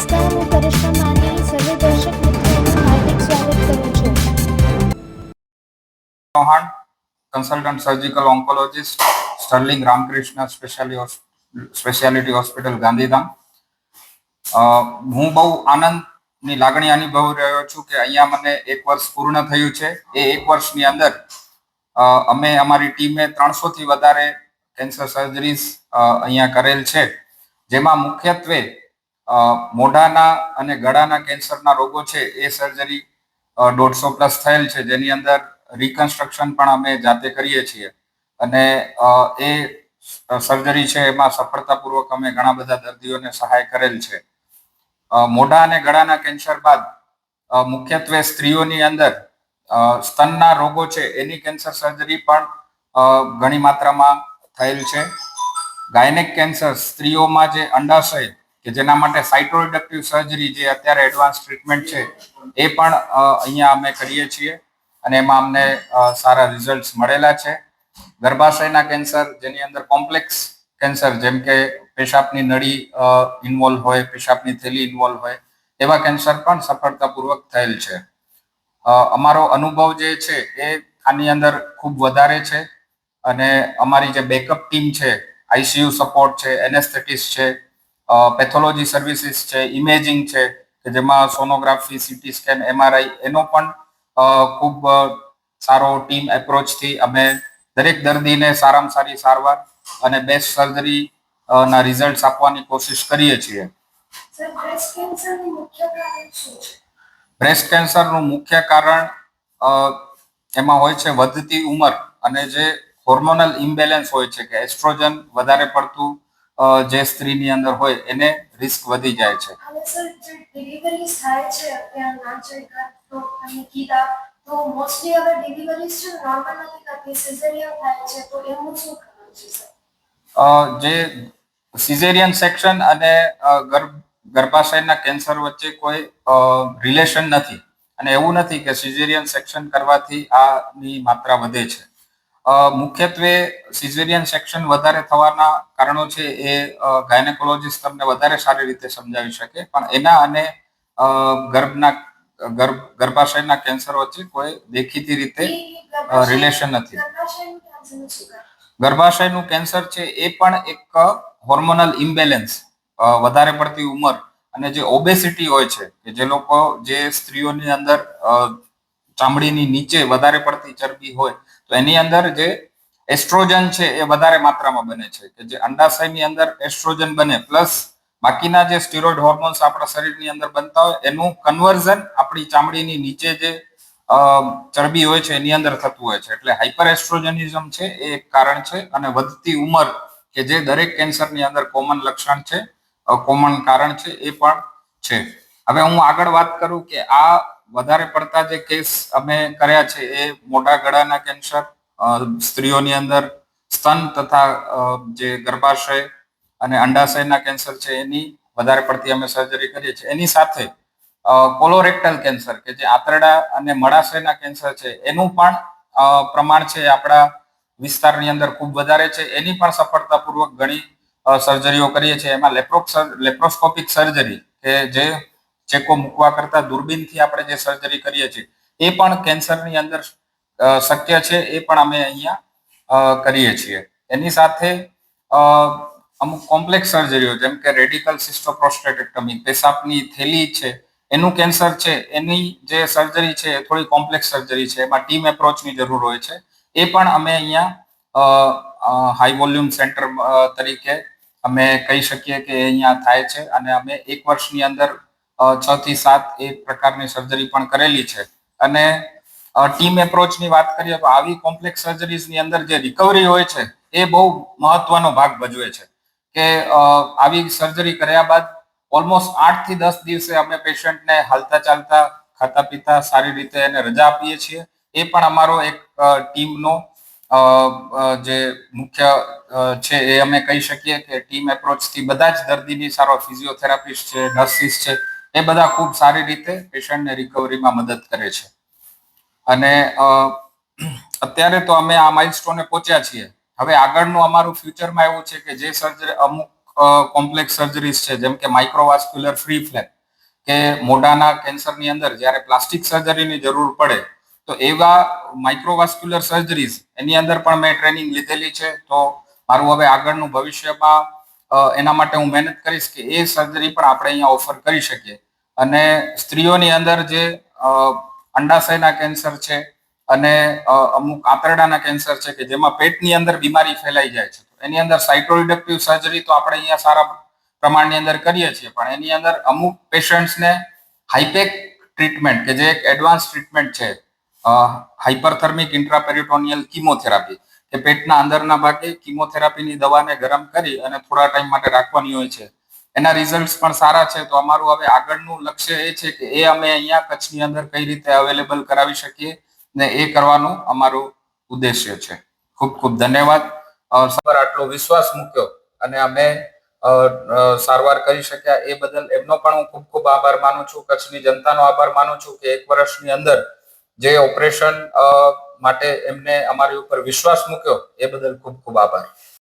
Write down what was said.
નમસ્કાર હું કરિશ્મા માની સર્વે દર્શક મિત્રોનું હાર્દિક સ્વાગત કરું છું. Chauhan consultant surgical oncologist Sterling Ramakrishna સ્પેશિયાલી speciality hospital Gandhidham. હું બહુ આનંદની લાગણી અનુભવી રહ્યો છું કે અહીંયા મને એક વર્ષ પૂર્ણ થયું છે. એ એક વર્ષની અંદર અમે અમારી ટીમે ત્રણસોથી વધારે કેન્સર સર્જરીઝ અહીંયા કરેલ છે. જેમાં મુખ્યત્વે મોઢાના અને ગળાના કેન્સરના રોગો છે, એ સર્જરી દોઢસો પ્લસ થયેલ છે, જેની અંદર રિકન્સ્ટ્રક્શન પણ અમે જાતે કરીએ છીએ. અને એ સર્જરી છે, એમાં સફળતાપૂર્વક અમે ઘણા બધા દર્દીઓને સહાય કરેલ છે. મોઢા અને ગળાના કેન્સર બાદ મુખ્યત્વે સ્ત્રીઓની અંદર સ્તનના રોગો છે, એની કેન્સર સર્જરી પણ ઘણી માત્રામાં થયેલ છે. ગાયનેક કેન્સર સ્ત્રીઓમાં જે અંડાશય કે જેના માટે સાઇટોરિડક્ટિવ સર્જરી જે અત્યારે એડવાન્સ ટ્રીટમેન્ટ છે, એ પણ અહીંયા અમે કરીએ છીએ અને એમાં અમને સારા રિઝલ્ટ મળેલા છે. ગર્ભાશયના કેન્સર, જેની અંદર કોમ્પ્લેક્સ કેન્સર, જેમ કે પેશાબની નળી ઇન્વોલ્વ હોય, પેશાબની થેલી ઇન્વોલ્વ હોય, એવા કેન્સર પણ સફળતાપૂર્વક થયેલ છે. અમારો અનુભવ જે છે, એ આની અંદર ખૂબ વધારે છે અને અમારી જે બેકઅપ ટીમ છે આઈસીયુ સપોર્ટ છે એનેસ્થેટિસ છે પેથોલોજી સર્વિસીસ છે ઇમેજિંગ છે કે જેમાં સોનોગ્રાફી સીટી સ્કેન એમઆરઆઈ એનો પણ ખૂબ સારો ટીમ એપ્રોચથી અમે દરેક દર્દીને સારામાં સારી સારવાર અને બેસ્ટ સર્જરી ના રિઝલ્ટ આપવાની કોશિશ કરીએ છીએ. બ્રેસ્ટ કેન્સરનું મુખ્ય કારણ એમાં હોય છે વધતી ઉંમર અને જે હોર્મોનલ ઇમ્બેલેન્સ હોય છે કે એસ્ટ્રોજન વધારે પડતું જે સ્ત્રીની અંદર હોય એને રિસ્ક વધી જાય છે. અને સર જે ડિલિવરીઝ થાય છે અત્યારે નાચરિકા તો તમે કીધા તો મોસ્ટલી હવે ડિલિવરીઝ છે નોર્મલ નથી થતી સિઝેરિયન થાય છે તો એનું શું કારણ છે સર જે સિઝેરિયન સેક્શન અને ગર્ભ ગર્ભાશયના કેન્સર વચ્ચે કોઈ રિલેશન નથી. અને એવું નથી કે સિઝેરિયન સેક્શન કરવાથી આની માત્રા વધે છે. મુખ્યત્વે સિઝેરિયન સેક્શન વધારે થવાના કારણો છે એ ગાયનેકોલોજીસ્ટ તમને વધારે સારી રીતે સમજાવી શકે પણ એના અને ગર્ભના, ગર્ભ, ગર્ભાશયના કેન્સર વચ્ચે કોઈ દેખીતી રીતે રિલેશન નથી. ગર્ભાશયનું કેન્સર છે એ પણ એક હોર્મોનલ ઇમ્બેલેન્સ વધારે પડતી ઉંમર અને જે ઓબેસિટી હોય છે, કે જે લોકો, જે સ્ત્રીઓની અંદર ચામડીની નીચે વધારે પડતી ચરબી હોય, તો એની અંદર જે એસ્ટ્રોજન છે એ વધારે માત્રામાં બને છે. કે જે અંડાશયની અંદર એસ્ટ્રોજન બને પ્લસ બાકીના જે સ્ટીરોઇડ હોર્મોન્સ આપણા શરીરની અંદર બનતા હોય, એનું કન્વર્ઝન આપણી ચામડીની નીચે જે ચરબી હોય છે, એની અંદર થતું હોય છે. એટલે હાઇપર એસ્ટ્રોજનિઝમ છે એ એક કારણ છે અને વધતી ઉંમર કે જે દરેક કેન્સરની અંદર કોમન લક્ષણ છે કોમન કારણ છે એ પણ છે. હવે હું આગળ વાત કરું કે આ વધારે પડતા જે કેસ અમે કર્યા છે એ મોટા ગળાના કેન્સર સ્ત્રીઓની અંદર સ્તન તથા જે ગર્ભાશય અને અંડાશયના કેન્સર છે એની વધારે પડતી અમે સર્જરી કરીએ છીએ. એની સાથે કોલોરેક્ટલ કેન્સર કે જે આંતરડા અને મળાશયના કેન્સર છે, એનું પણ પ્રમાણ છે આપણા વિસ્તારની અંદર ખૂબ વધારે છે. એની પણ સફળતાપૂર્વક ઘણી સર્જરીઓ કરીએ છીએ. એમાં લેપ્રોસ્કોપિક સર્જરી કે જે ચેકો મૂકવા કરતા દૂરબીનથી આપણે જે સર્જરી કરીએ છીએ, એ પણ કેન્સરની અંદર શક્ય છે, એ પણ અમે અહીંયા કરીએ છીએ. એની સાથે અમુક કોમ્પ્લેક્સ સર્જરીઓ જેમ કે રેડિકલ સિસ્ટોપ્રોસ્ટેટેક્ટમી પેશાબની થેલી છે, એનું કેન્સર છે, એની જે સર્જરી છે, એ થોડી કોમ્પ્લેક્સ સર્જરી છે, એમાં ટીમ એપ્રોચની જરૂર હોય છે. એ પણ અમે અહીંયા હાઈ વોલ્યુમ સેન્ટર તરીકે અમે કહી શકીએ કે અહીંયા થાય છે. અને અમે એક વર્ષની અંદર છ થી સાત એ પ્રકારની સર્જરી પણ કરેલી છે. અને ટીમ એપ્રોચની વાત કરીએ તો આવી કોમ્પ્લેક્સ સર્જરીઝની અંદર જે રિકવરી હોય છે, એ બહુ મહત્વનો ભાગ ભજવે છે. કે આવી સર્જરી કર્યા બાદ ઓલમોસ્ટ આઠથી દસ દિવસે અમે પેશન્ટને હાલતા ચાલતા ખાતા પીતા સારી રીતે એને રજા આપીએ છીએ. એ પણ અમારો એક ટીમનો જે મુખ્ય છે એ અમે કહી શકીએ કે ટીમ એપ્રોચથી બધા જ દર્દીની સારો ફિઝિયોથેરાપિસ્ટ છે નર્સિસ છે એ બધા ખૂબ સારી રીતે પેશન્ટને રિકવરીમાં મદદ કરે છે. અને અત્યારે તો અમે આ માઇલસ્ટોને પહોંચ્યા છીએ. હવે આગળનું અમારું ફ્યુચરમાં એવું છે કે જે સર્જરી અમુક કોમ્પ્લેક્સ સર્જરીઝ છે, જેમ કે માઇક્રોવાસ્ક્યુલર ફ્રી ફ્લેપ કે મોઢાના કેન્સરની અંદર જ્યારે પ્લાસ્ટિક સર્જરીની જરૂર પડે, તો એવા માઇક્રોવાસ્ક્યુલર સર્જરીઝ એની અંદર પણ મેં ટ્રેનિંગ લીધેલી છે. તો મારું હવે આગળનું ભવિષ્યમાં એના માટે હું મહેનત કરીશ કે એ સર્જરી પણ આપણે અહીંયા ઓફર કરી શકીએ. અને સ્ત્રીઓની અંદર જે અંડાશયના કેન્સર છે અને અમુક આંતરડાના કેન્સર છે કે જેમાં પેટની અંદર બીમારી ફેલાઈ જાય છે. એની અંદર સાયટોરિડક્ટિવ સર્જરી તો આપણે અહીંયા સારા પ્રમાણની અંદર કરીએ છીએ, પણ એની અંદર અમુક પેશન્ટ્સને હાઈપેક ટ્રીટમેન્ટ કે જે એક એડવાન્સ ટ્રીટમેન્ટ છે હાઇપરથર્મિક ઇન્ટ્રાપેરિટોનિયલ કિમોથેરાપી કે પેટના અંદરના ભાગે કિમોથેરાપીની દવાને ગરમ કરી અને થોડા ટાઈમ માટે રાખવાની હોય છે. એના રિઝલ્ટ પણ સારા છે. તો અમારું હવે આગળનું લક્ષ્ય એ છે કે એ અમે અહીંયા કચ્છની અંદર કઈ રીતે અવેલેબલ કરાવી શકીએ ને એ કરવાનું અમારું ઉદ્દેશ્ય છે. ખૂબ ખૂબ ધન્યવાદ. સર આટલો વિશ્વાસ મૂક્યો અને અમે સારવાર કરી શક્યા એ બદલ એમનો પણ હું ખૂબ ખૂબ આભાર માનું છું. કચ્છની જનતાનો આભાર માનું છું કે એક વર્ષની અંદર જે ઓપરેશન માટે એમને અમારી ઉપર વિશ્વાસ મૂક્યો. એ બદલ ખૂબ ખૂબ આભાર.